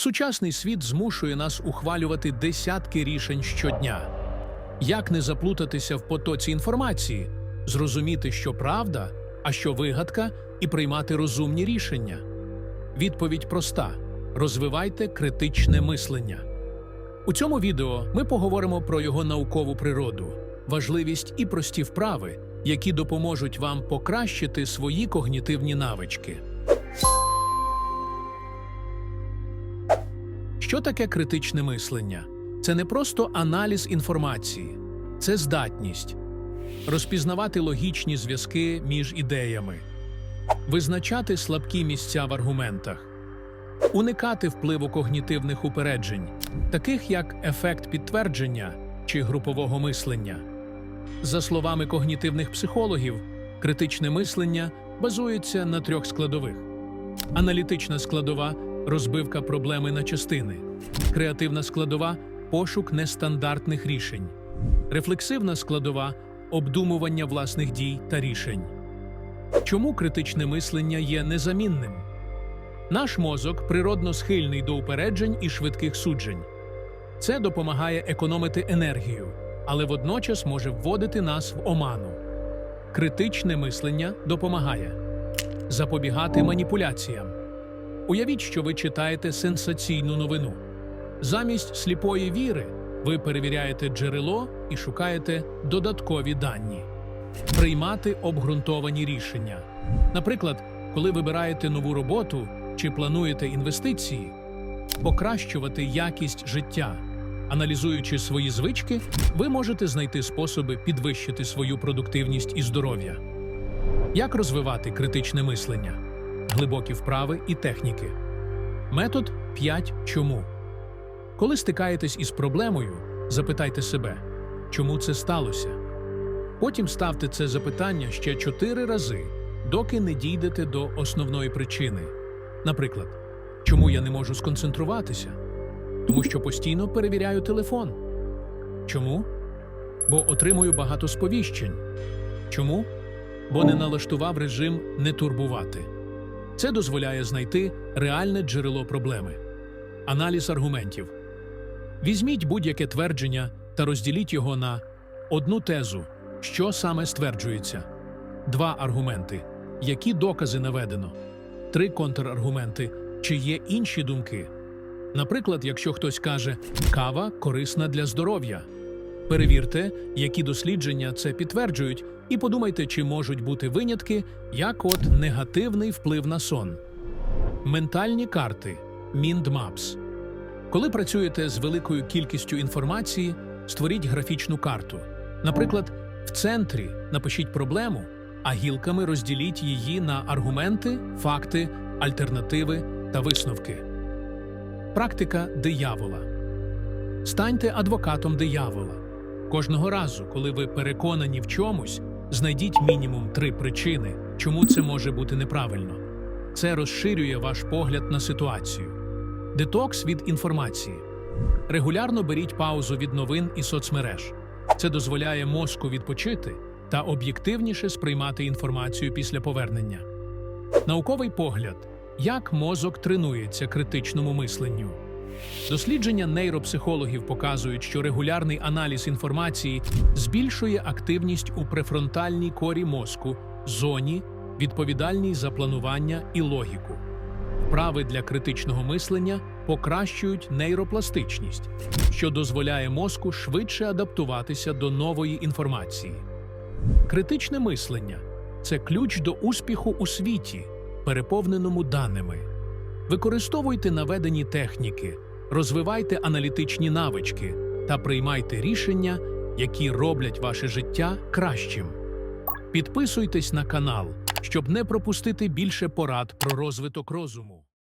Сучасний світ змушує нас ухвалювати десятки рішень щодня. Як не заплутатися в потоці інформації, зрозуміти, що правда, а що вигадка, і приймати розумні рішення? Відповідь проста: розвивайте критичне мислення. У цьому відео ми поговоримо про його наукову природу, важливість і прості вправи, які допоможуть вам покращити свої когнітивні навички. Що таке критичне мислення? Це не просто аналіз інформації, це здатність розпізнавати логічні зв'язки між ідеями, визначати слабкі місця в аргументах, уникати впливу когнітивних упереджень, таких як ефект підтвердження чи групового мислення. За словами когнітивних психологів, критичне мислення базується на трьох складових: аналітична складова розбивка проблеми на частини, креативна складова пошук нестандартних рішень, рефлексивна складова обдумування власних дій та рішень. Чому критичне мислення є незамінним? Наш мозок природно схильний до упереджень і швидких суджень. Це допомагає економити енергію, але водночас може вводити нас в оману. Критичне мислення допомагає запобігати маніпуляціям. Уявіть, що ви читаєте сенсаційну новину. Замість сліпої віри ви перевіряєте джерело і шукаєте додаткові дані, приймати обґрунтовані рішення. Наприклад, коли вибираєте нову роботу чи плануєте інвестиції, покращувати якість життя. Аналізуючи свої звички, ви можете знайти способи підвищити свою продуктивність і здоров'я. Як розвивати критичне мислення, глибокі вправи і техніки? Метод 5 чому. Коли стикаєтесь із проблемою, запитайте себе, чому це сталося. Потім ставте це запитання ще 4 рази, доки не дійдете до основної причини. Наприклад, чому я не можу сконцентруватися? Тому що постійно перевіряю телефон. Чому? Бо отримую багато сповіщень. Чому? Бо не налаштував режим не турбувати. Це дозволяє знайти реальне джерело проблеми. Аналіз аргументів. Візьміть будь-яке твердження та розділіть його на одну тезу, що саме стверджується, два аргументи, які докази наведено, три контраргументи, чи є інші думки. Наприклад, якщо хтось каже кава корисна для здоров'я. Перевірте, які дослідження це підтверджують, і подумайте, чи можуть бути винятки, як от негативний вплив на сон. Ментальні карти Mindmaps. Коли працюєте з великою кількістю інформації, створіть графічну карту. Наприклад, в центрі напишіть проблему, а гілками розділіть її на аргументи, факти, альтернативи та висновки. Практика диявола. Станьте адвокатом диявола. Кожного разу, коли ви переконані в чомусь, знайдіть мінімум три причини, чому це може бути неправильно. Це розширює ваш погляд на ситуацію. Детокс від інформації. Регулярно беріть паузу від новин і соцмереж. Це дозволяє мозку відпочити та об'єктивніше сприймати інформацію після повернення. Науковий погляд. Як мозок тренується критичному мисленню? Дослідження нейропсихологів показують, що регулярний аналіз інформації збільшує активність у префронтальній корі мозку, зоні, відповідальній за планування і логіку. Вправи для критичного мислення покращують нейропластичність, що дозволяє мозку швидше адаптуватися до нової інформації. Критичне мислення це ключ до успіху у світі, переповненому даними. Використовуйте наведені техніки, розвивайте аналітичні навички та приймайте рішення, які роблять ваше життя кращим. Підписуйтесь на канал, щоб не пропустити більше порад про розвиток розуму.